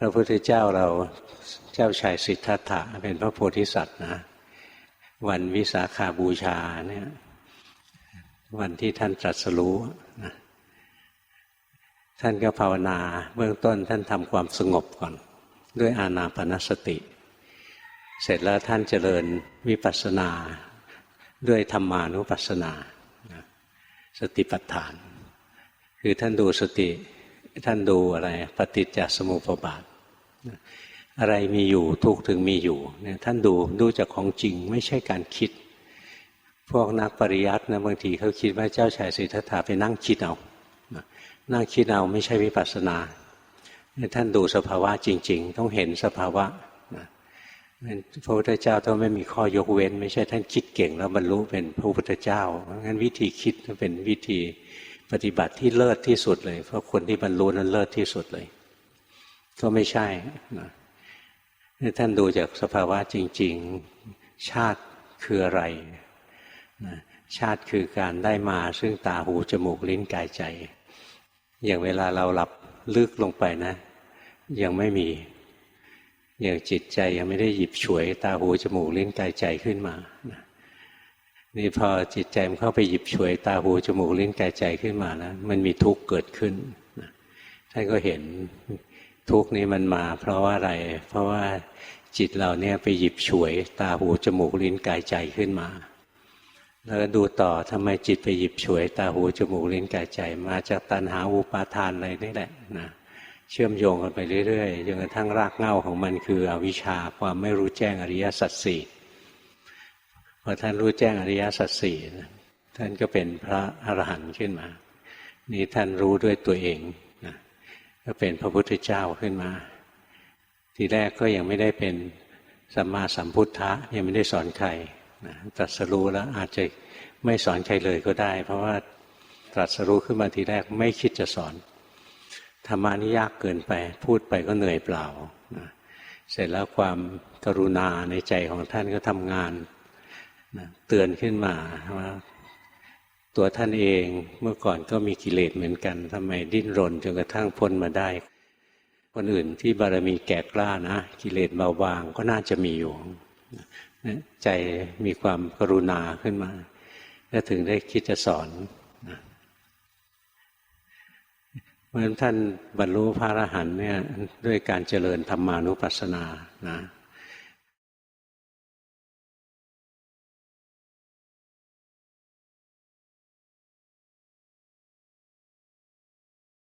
พระพุทธเจ้าเราเจ้าชายสิทธัตถะเป็นพระโพธิสัตว์นะ วันวิสาขาบูชาเนี่ยวันที่ท่านตรัสรู้นะท่านก็ภาวนาเบื้องต้นท่านทำความสงบก่อน ด้วยอานาปนสติ เสร็จแล้วท่านเจริญวิปัสสนาด้วยธรรมานุปัสสนา สติปัฏฐาน คือท่านดูสติ ท่านดูอะไร ปฏิจจสมุปบาทอะไรมีอยู่ทุกถึงมีอยู่เนี่ยท่านดูดูจากของจริงไม่ใช่การคิด พวกนักปริยัตินะบางทีเขาคิดว่าเจ้าชายสิทธัตถะไปนั่งคิดเอานั่งคิดเอาไม่ใช่วิปัสสนา ท่านดูสภาวะจริง ๆ ต้องเห็นสภาวะพระพุทธเจ้าต้องไม่มีข้อยกเว้น ไม่ใช่ท่านคิดเก่งแล้วบรรลุเป็นพระพุทธเจ้างั้นวิธีคิดเป็นวิธี ปฏิบัติที่เลิศที่สุดเลย เพราะคนที่บรรลุนั้นเลิศที่สุดเลย ก็ไม่ใช่นะท่านดูจากสภาวะจริง ๆ ชาติคืออะไรนะชาติคือการได้มาซึ่งตาหูจมูกลิ้นกายใจ อย่างเวลาเราหลับลึกลงไปนะ ยังไม่มี อย่างจิตใจยังไม่ได้หยิบฉวยตาหูจมูกลิ้นกายใจขึ้นมานะ นี่พอจิตใจมันเข้าไปหยิบฉวยตาหูจมูกลิ้นกายใจขึ้นมานะมันมีทุกข์เกิดขึ้นท่านก็เห็นทุกข์นี้มันมา เพราะว่าอะไร เพราะว่าจิตเราเนี่ยไปหยิบฉวยตาหูจมูกลิ้นกายใจขึ้นมา แล้วก็ดูต่อทำไมจิตไปหยิบฉวยตาหูจมูกลิ้นกายใจ มาจากตัณหาอุปาทานอะไรนี่แหละนะเชื่อมโยงกันไปเรื่อยๆจนกระทั่งรากเหง้าของมันคืออวิชชาความไม่รู้แจ้งอริยสัจสี่ พอท่านรู้แจ้งอริยสัจสี่ท่านก็เป็นพระอรหันต์ขึ้นมา นี่ท่านรู้ด้วยตัวเองนะก็เป็นพระพุทธเจ้าขึ้นมา ทีแรกก็ยังไม่ได้เป็นสัมมาสัมพุทธะยังไม่ได้สอนใครนะตรัสรู้แล้วอาจจะไม่สอนใครเลยก็ได้ เพราะว่าตรัสรู้ขึ้นมาทีแรกไม่คิดจะสอนธรรมานี่ยากเกินไป พูดไปก็เหนื่อยเปล่านะเสร็จแล้วความกรุณาในใจของท่านก็ทำงาน นะเตือนขึ้นมาว่าตัวท่านเองเมื่อก่อนก็มีกิเลสเหมือนกันทำไมดิ้นรนจนกระทั่งพ้นมาได้ คนอื่นที่บารมีแก่กล้านะ กิเลสเบาบางก็น่าจะมีอยู่ใจมีความกรุณาขึ้นมาก็ถึงได้คิดจะสอนเพราะฉะนั้นท่านบรรลุพระอรหันต์เนี่ยด้วยการเจริญธรรมานุปัสสนานะ